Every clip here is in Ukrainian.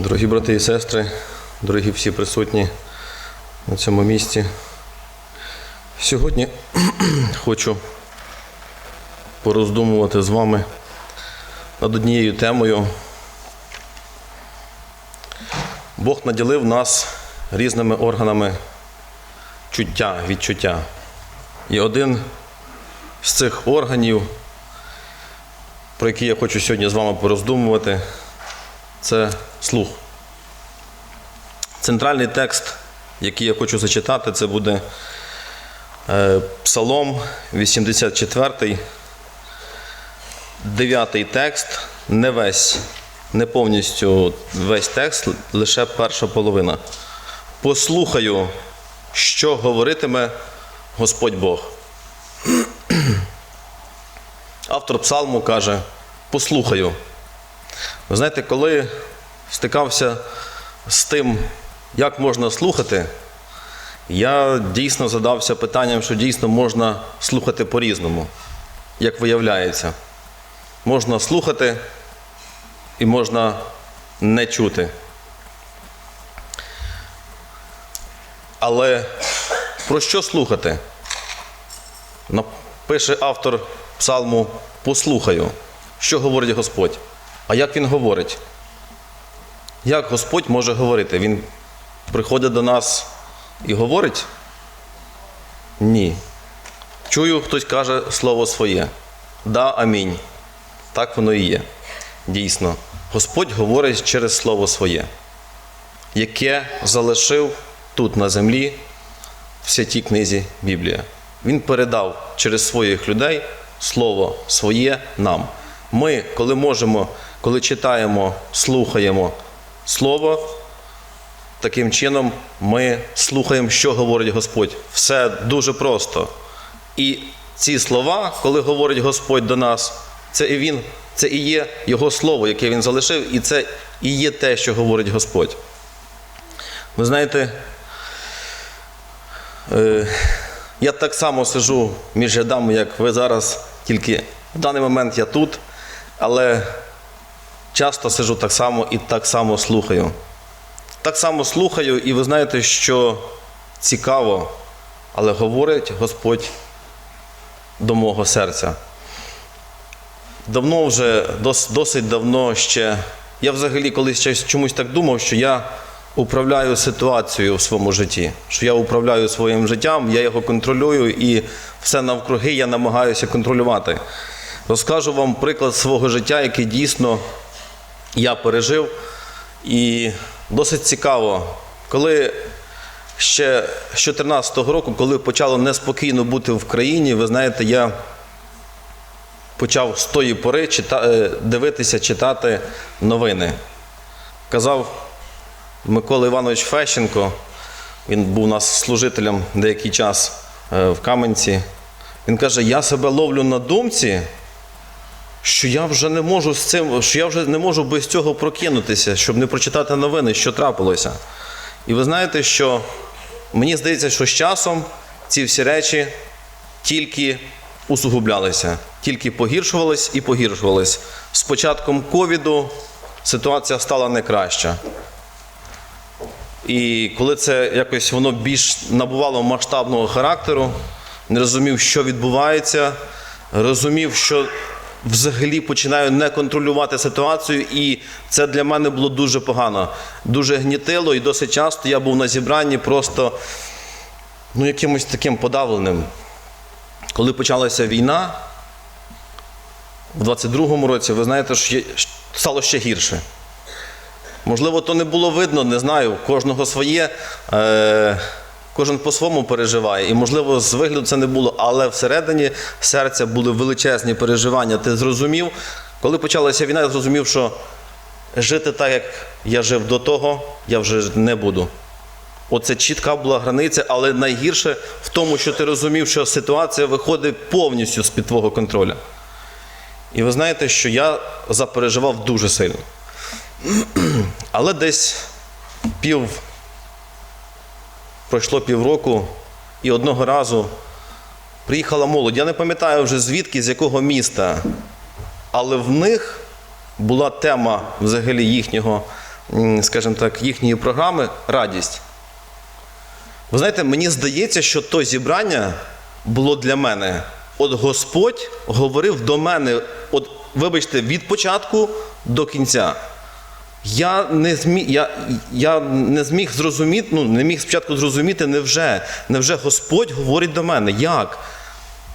Дорогі брати і сестри, дорогі всі присутні на цьому місці. Сьогодні хочу пороздумувати з вами над однією темою. Бог наділив нас різними органами чуття, відчуття. І один з цих органів, про який я хочу сьогодні з вами пороздумувати, це слух. Центральний текст, який я хочу зачитати, це буде е, Псалом 84, 9 текст, не весь, не повністю весь текст, лише перша половина. Послухаю, що говоритиме Господь Бог. Автор псалму каже: послухаю. Ви знаєте, коли стикався з тим, як можна слухати, я дійсно задався питанням, що дійсно можна слухати по-різному, як виявляється. Можна слухати і можна не чути. Але про що слухати? Пише автор псалму Послухаю, що говорить Господь. А як він говорить? Як Господь може говорити? Він приходить до нас і говорить? Ні. Чую, хтось каже слово своє. Да, амінь. Так воно і є. Дійсно. Господь говорить через слово своє, яке залишив тут на землі в святій книзі Біблія. Він передав через своїх людей слово своє нам. Ми, коли можемо, коли читаємо, слухаємо слово, таким чином ми слухаємо, що говорить Господь. Все дуже просто. І ці слова, коли говорить Господь до нас, це і Він, це і є Його слово, яке Він залишив, і це і є те, що говорить Господь. Ви знаєте, е, я так само сижу між рядами, як ви зараз, тільки в даний момент я тут, але часто сижу так само і так само слухаю. Так само слухаю, і ви знаєте, що цікаво, але говорить Господь до мого серця. Давно вже, дос- досить давно ще. Я взагалі колись чомусь так думав, що я управляю ситуацією в своєму житті, що я управляю своїм життям, я його контролюю і все навкруги я намагаюся контролювати. Розкажу вам приклад свого життя, який дійсно я пережив. І досить цікаво, коли ще з 2014 року, коли почало неспокійно бути в країні, ви знаєте, я почав з тої пори чита- е, дивитися, читати новини. Казав Микола Іванович Фещенко, він був у нас служителем деякий час е, в Кам'янці. Він каже: Я себе ловлю на думці, що я вже не можу з цим, що я вже не можу без цього прокинутися, щоб не прочитати новини, що трапилося. І ви знаєте, що мені здається, що з часом ці всі речі тільки усугублялися, тільки погіршувались і погіршувались. З початком ковіду ситуація стала не краща. І коли це якось воно більш набувало масштабного характеру, не розумів, що відбувається, розумів, що взагалі починаю не контролювати ситуацію, і це для мене було дуже погано, дуже гнітило, і досить часто я був на зібранні просто ну, якимось таким подавленим. Коли почалася війна в 22-му році, ви знаєте, що стало ще гірше. Можливо, то не було видно, не знаю. Кожного своє, е, кожен по-своєму переживає. І, можливо, з вигляду це не було, але всередині серця були величезні переживання. Ти зрозумів, коли почалася війна, я зрозумів, що жити так, як я жив до того, я вже не буду. Оце чітка була границя, але найгірше в тому, що ти розумів, що ситуація виходить повністю з-під твого контролю. І ви знаєте, що я запереживав дуже сильно. Але десь пів пройшло півроку, і одного разу приїхала молодь. Я не пам'ятаю вже звідки, з якого міста, але в них була тема взагалі їхнього скажімо так, їхньої програми радість. Ви знаєте, мені здається, що то зібрання було для мене. От Господь говорив до мене, от, вибачте, від початку до кінця. Я не зміг, я, я не зміг зрозуміти, ну не міг спочатку зрозуміти, невже, невже Господь говорить до мене. Як?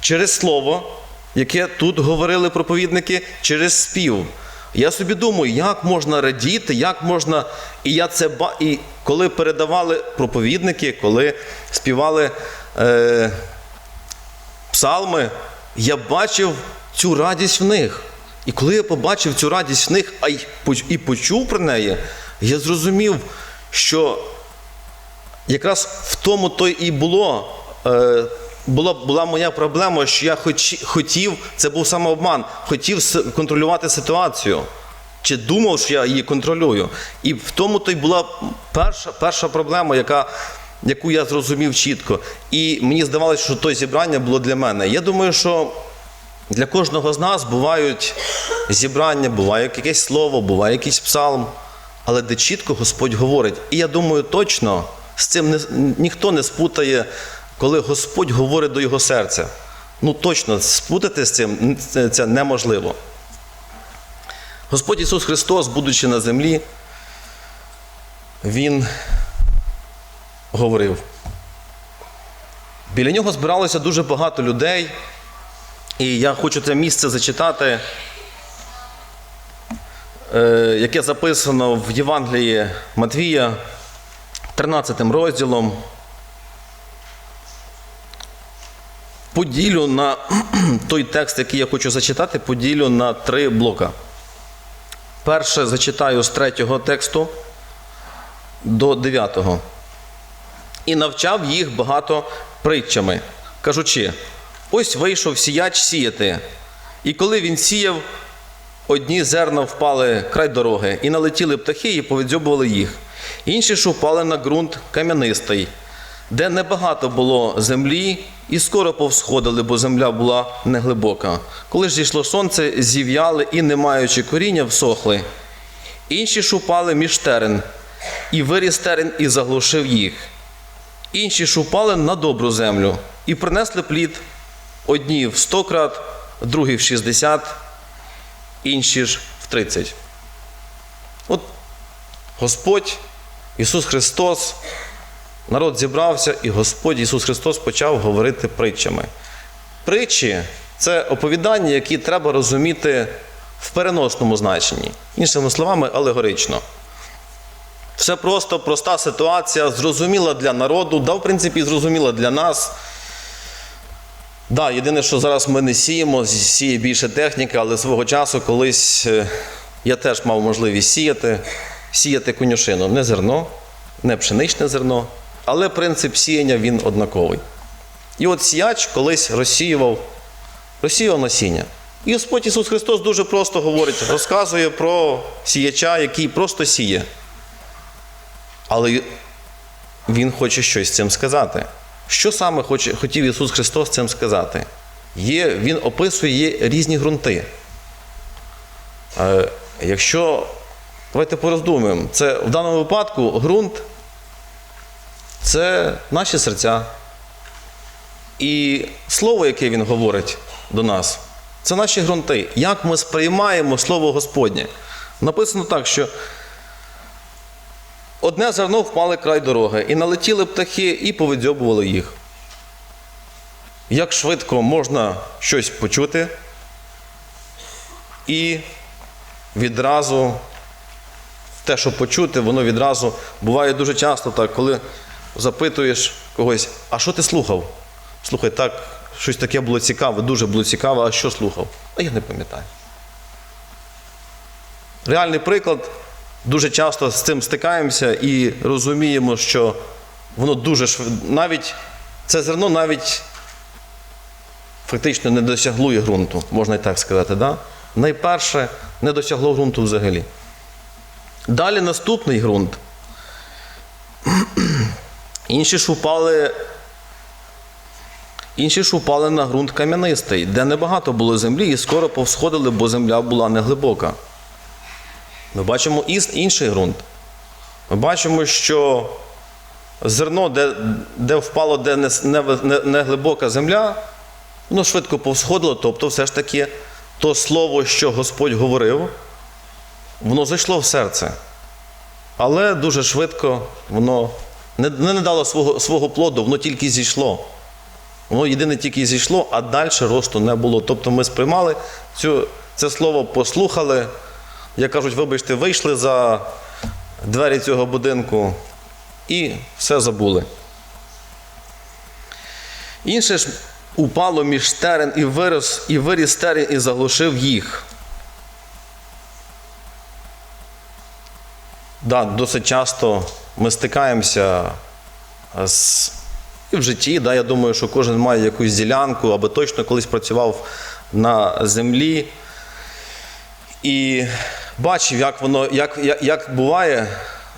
Через слово, яке тут говорили проповідники, через спів. Я собі думаю, як можна радіти, як можна. І я це ба... І коли передавали проповідники, коли співали е... псалми, я бачив цю радість в них. І коли я побачив цю радість в них, а й і почув про неї, я зрозумів, що якраз в тому то і було. Е, була, була моя проблема, що я хоч, хотів, це був самообман, хотів контролювати ситуацію. Чи думав, що я її контролюю. І в тому то й була перша, перша проблема, яка, яку я зрозумів чітко. І мені здавалося, що то зібрання було для мене. Я думаю, що для кожного з нас бувають зібрання, буває якесь слово, буває якийсь псалм, але де чітко Господь говорить. І я думаю, точно з цим не, ніхто не спутає, коли Господь говорить до його серця. Ну точно спутати з цим це- неможливо. Господь Ісус Христос, будучи на землі, Він говорив. Біля нього збиралося дуже багато людей. І я хочу це місце зачитати, е, яке записано в Євангелії Матвія, 13 розділом. Поділю на той текст, який я хочу зачитати, поділю на три блока. Перше зачитаю з третього тексту до дев'ятого. І навчав їх багато притчами, кажучи: ось вийшов сіяч сіяти. І коли він сіяв, одні зерна впали край дороги, і налетіли птахи, і повидзьобували їх. Інші ж упали на ґрунт кам'янистий, де небагато було землі, і скоро повсходили, бо земля була неглибока. Коли ж зійшло сонце, зів'яли і, не маючи коріння, всохли. Інші ж упали між терен, і виріс терен і заглушив їх. Інші ж упали на добру землю і принесли плід одні в сто крат, другі в 60, інші ж в 30. От Господь, Ісус Христос, народ зібрався, і Господь Ісус Христос почав говорити притчами. Притчі це оповідання, які треба розуміти в переносному значенні, іншими словами, алегорично. Все просто проста ситуація, зрозуміла для народу, да, в принципі, зрозуміла для нас. Да, єдине, що зараз ми не сіємо, сіє більше техніки, але свого часу колись е, я теж мав можливість сіяти, сіяти конюшину. Не зерно, не пшеничне зерно, але принцип сіяння він однаковий. І от сіяч колись розсіював, розсіював насіння. І Господь Ісус Христос дуже просто говорить, розказує про сіяча, який просто сіє. Але Він хоче щось з цим сказати. Що саме хотів Ісус Христос цим сказати? Є, Він описує різні ґрунти. Е, якщо, давайте пороздумуємо, це в даному випадку ґрунт це наші серця. І слово, яке Він говорить до нас, це наші ґрунти. Як ми сприймаємо Слово Господнє? Написано так, що Одне зерно впали край дороги, і налетіли птахи, і повидзьобували їх. Як швидко можна щось почути, і відразу те, що почути, воно відразу буває дуже часто так, коли запитуєш когось, а що ти слухав? Слухай, так, щось таке було цікаве, дуже було цікаво, а що слухав? А я не пам'ятаю. Реальний приклад. Дуже часто з цим стикаємося і розуміємо, що воно дуже швидко, навіть це зерно навіть фактично не досягло ґрунту, можна і так сказати. Да? Найперше не досягло ґрунту взагалі. Далі наступний ґрунт. Інші ж упали, інші ж упали на ґрунт кам'янистий, де небагато було землі, і скоро повсходили, бо земля була неглибока. Ми бачимо інший ґрунт. Ми бачимо, що зерно, де, де впало, де не, не, не глибока земля, воно швидко повсходило, тобто все ж таки то слово, що Господь говорив, воно зайшло в серце. Але дуже швидко воно не, не дало свого, свого плоду, воно тільки зійшло. Воно єдине тільки зійшло, а далі росту не було. Тобто ми сприймали цю, це слово, послухали, як кажуть, вибачте, вийшли за двері цього будинку і все забули. Інше ж упало між терен і вирос, і виріс терен і заглушив їх. Да, досить часто ми стикаємося з і в житті. Да, я думаю, що кожен має якусь ділянку, або точно колись працював на землі. І бачив, як воно, як, як, як буває.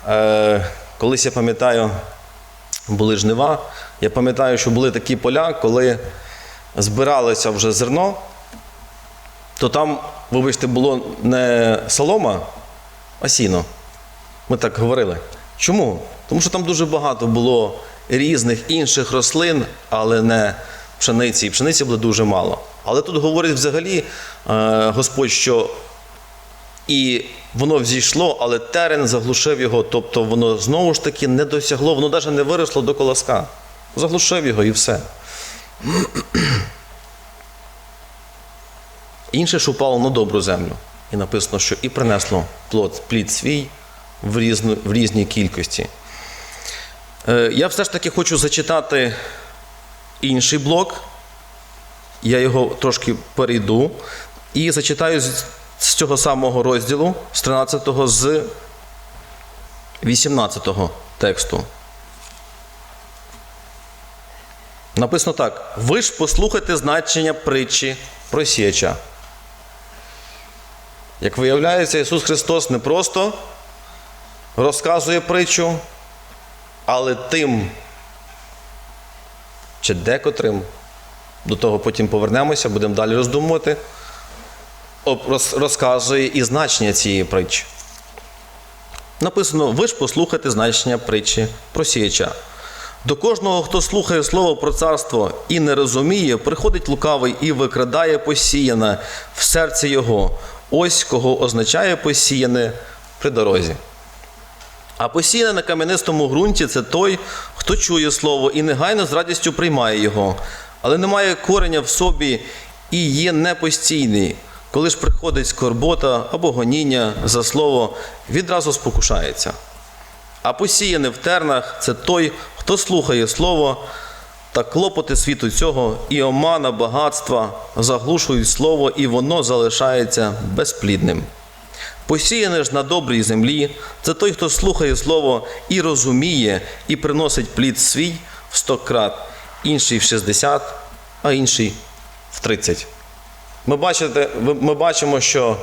Е, колись я пам'ятаю, були жнива. Я пам'ятаю, що були такі поля, коли збиралося вже зерно, то там, вибачте, було не солома, а сіно. Ми так говорили. Чому? Тому що там дуже багато було різних інших рослин, але не пшениці. І пшениці було дуже мало. Але тут говорить взагалі е, Господь, що і воно взійшло, але терен заглушив його, тобто воно знову ж таки не досягло, воно навіть не виросло до колоска. Заглушив його і все. Інше ж упало на добру землю. І написано, що і принесло плод, плід свій в, різну, в різній кількості. Е, я все ж таки хочу зачитати інший блок. Я його трошки перейду і зачитаю з, цього самого розділу, з 13 з 18 тексту. Написано так: ви ж послухайте значення притчі про сіяча. Як виявляється, Ісус Христос не просто розказує притчу, але тим чи декотрим, до того потім повернемося, будемо далі роздумувати, розказує і значення цієї притчі. Написано: ви ж послухайте значення притчі про сіяча. До кожного, хто слухає слово про царство і не розуміє, приходить лукавий і викрадає посіяне в серці його. Ось кого означає посіяне при дорозі. А посіяне на кам'янистому ґрунті це той, хто чує слово і негайно з радістю приймає його, але не має кореня в собі і є непостійний. Коли ж приходить скорбота або гоніння за слово, відразу спокушається. А посіяне в тернах це той, хто слухає слово та клопоти світу цього, і омана багатства заглушують слово, і воно залишається безплідним. Посіяне ж на добрій землі, це той, хто слухає слово і розуміє, і приносить плід свій в сто крат, інший в 60, а інший в 30. Ми, бачите, ми бачимо, що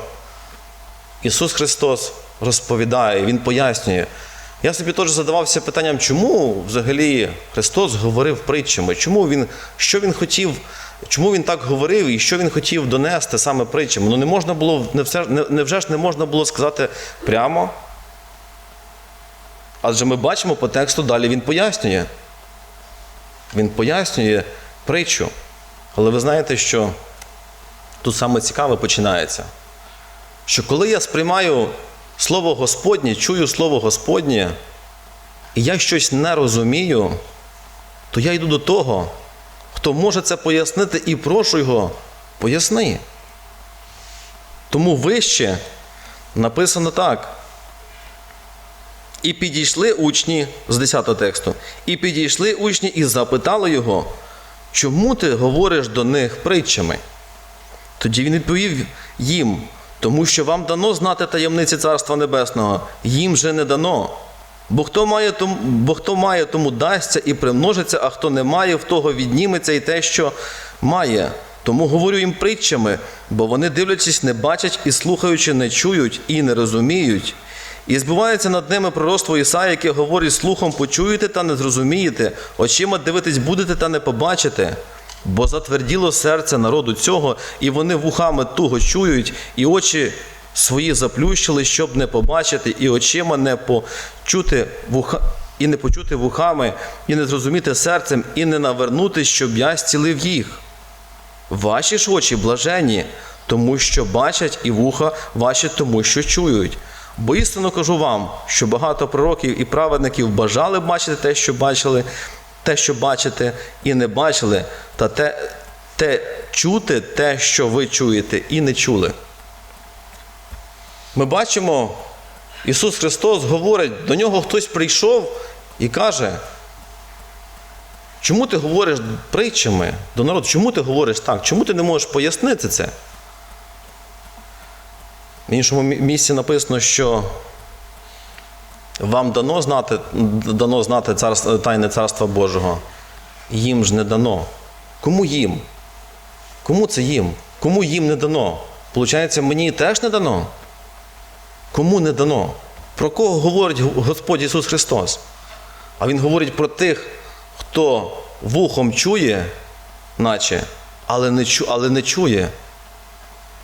Ісус Христос розповідає, Він пояснює. Я собі теж задавався питанням, чому взагалі Христос говорив притчами, чому він, що він хотів, чому він так говорив і що він хотів донести саме притчами. Ну не можна було, невже ж не можна було сказати прямо? Адже ми бачимо по тексту далі він пояснює. Він пояснює притчу. Але ви знаєте, що тут саме цікаве починається що коли я сприймаю Слово Господнє, чую Слово Господнє, і я щось не розумію, то я йду до того, хто може це пояснити, і прошу його, поясни. Тому вище написано так. І підійшли учні з 10 тексту, і підійшли учні і запитали його, чому ти говориш до них притчами? Тоді він відповів їм, тому що вам дано знати таємниці Царства Небесного, їм же не дано. Бо хто має, тому, бо хто має, тому дасться і примножиться, а хто не має, в того відніметься і те, що має. Тому говорю їм притчами, бо вони, дивлячись, не бачать і слухаючи, не чують і не розуміють. І збувається над ними пророцтво Ісаї, яке говорить слухом почуєте та не зрозумієте, очима дивитись будете та не побачите. Бо затверділо серце народу цього, і вони вухами туго чують, і очі свої заплющили, щоб не побачити, і очима не почути вуха, і не почути вухами, і не зрозуміти серцем, і не навернутись, щоб я зцілив їх. Ваші ж очі блажені, тому що бачать, і вуха ваші, тому що чують. Бо істинно кажу вам, що багато пророків і праведників бажали бачити те, що бачили, те, що бачите, і не бачили, та те, те чути те, що ви чуєте, і не чули. Ми бачимо, Ісус Христос говорить, до нього хтось прийшов і каже, Чому ти говориш притчами до народу? Чому ти говориш так? Чому ти не можеш пояснити це? В іншому місці написано, що вам дано знати, дано знати царство, тайне царства Божого. Їм ж не дано. Кому їм? Кому це їм? Кому їм не дано? Получається, мені теж не дано? Кому не дано? Про кого говорить Господь Ісус Христос? А Він говорить про тих, хто вухом чує, наче, але не, чу, але не чує.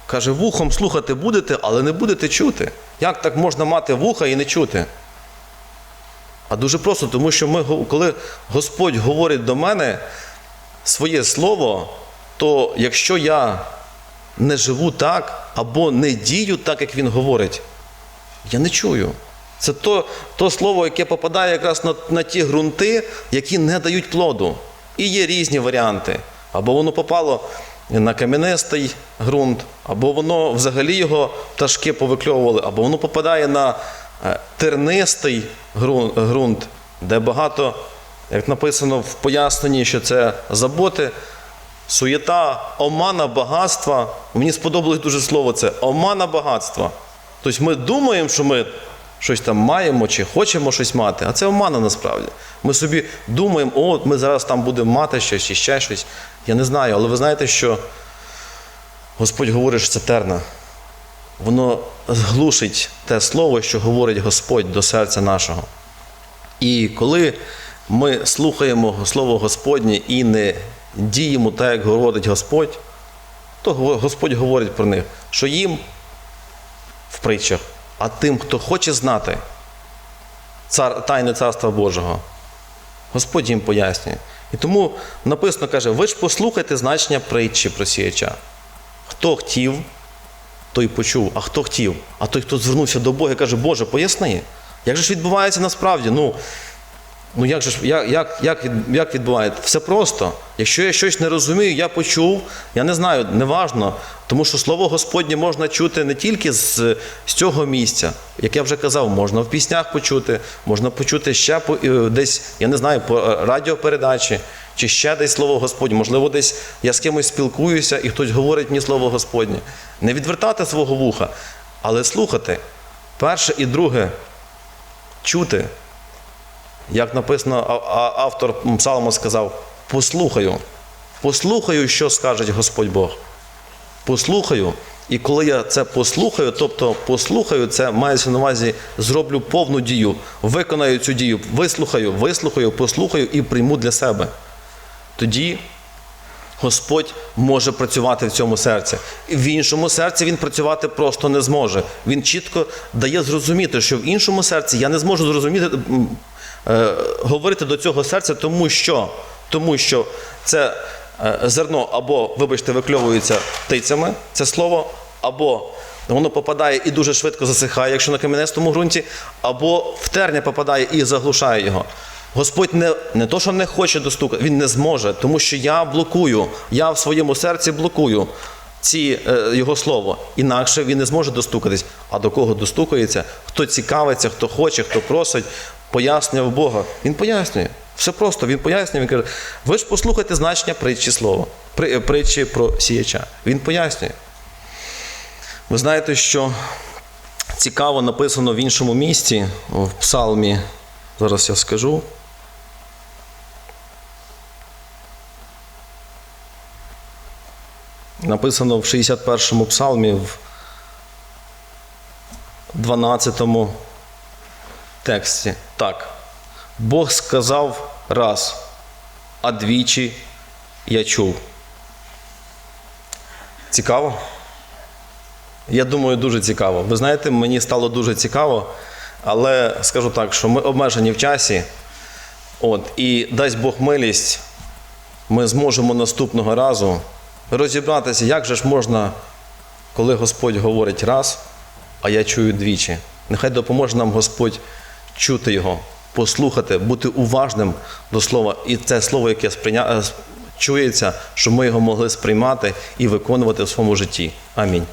Каже, вухом слухати будете, але не будете чути. Як так можна мати вуха і не чути? А дуже просто, тому що ми, коли Господь говорить до мене своє слово, то якщо я не живу так або не дію так, як Він говорить, я не чую. Це то, то слово, яке попадає якраз на, на ті ґрунти, які не дають плоду. І є різні варіанти. Або воно попало на кам'янистий ґрунт, або воно взагалі його пташки повикльовували, або воно попадає на тернистий ґрунт, де багато, як написано в поясненні, що це заботи, суєта, омана багатства. Мені сподобалось дуже слово це омана багатства. Тобто ми думаємо, що ми щось там маємо чи хочемо щось мати, а це омана насправді. Ми собі думаємо, о, ми зараз там будемо мати щось чи ще щось. Я не знаю, але ви знаєте, що Господь говорить, що це терна. Воно глушить те слово, що говорить Господь до серця нашого. І коли ми слухаємо Слово Господнє і не діємо так, як говорить Господь, то Господь говорить про них, що їм в притчах, а тим, хто хоче знати цар, тайне царства Божого, Господь їм пояснює. І тому написано каже: ви ж послухайте значення притчі про сіяча. Хто хотів, той почув, а хто хотів, а той, хто звернувся до Бога і каже, Боже, поясни, як же ж відбувається насправді? Ну, ну як же як, як, як, як відбувається? Все просто. Якщо я щось не розумію, я почув, я не знаю, неважно, тому що слово Господнє можна чути не тільки з, з цього місця, як я вже казав, можна в піснях почути, можна почути ще по, е, десь, я не знаю, по е, радіопередачі, чи ще десь слово Господнє. Можливо, десь я з кимось спілкуюся і хтось говорить мені слово Господнє. Не відвертати свого вуха, але слухати. Перше і друге чути. Як написано, автор Псалму сказав: послухаю, послухаю, що скаже Господь Бог. Послухаю. І коли я це послухаю, тобто послухаю, це мається на увазі, зроблю повну дію, виконаю цю дію, вислухаю, вислухаю, послухаю і прийму для себе. Тоді Господь може працювати в цьому серці. В іншому серці він працювати просто не зможе. Він чітко дає зрозуміти, що в іншому серці я не зможу зрозуміти, говорити до цього серця, тому що, тому що це е, зерно або, вибачте, викльовується птицями, це слово, або воно попадає і дуже швидко засихає, якщо на кам'янистому ґрунті, або в терня попадає і заглушає його. Господь не, не то, що не хоче достукати, він не зможе, тому що я блокую, я в своєму серці блокую ці, е, його слово. Інакше він не зможе достукатись. А до кого достукається, хто цікавиться, хто хоче, хто просить, пояснював Бога. Він пояснює. Все просто, він пояснює, він каже, ви ж послухайте значення притчі слова, е, притчі про сіяча. Він пояснює. Ви знаєте, що цікаво написано в іншому місці, в Псалмі, зараз я скажу. Написано в 61-му псалмі, в 12-му тексті. Так. Бог сказав раз, а двічі я чув. Цікаво? Я думаю, дуже цікаво. Ви знаєте, мені стало дуже цікаво, але скажу так, що ми обмежені в часі. От, і дасть Бог милість, ми зможемо наступного разу розібратися, як же ж можна, коли Господь говорить раз, а я чую двічі. Нехай допоможе нам Господь чути Його, послухати, бути уважним до слова. І це слово, яке сприйня... е, чується, щоб ми його могли сприймати і виконувати в своєму житті. Амінь.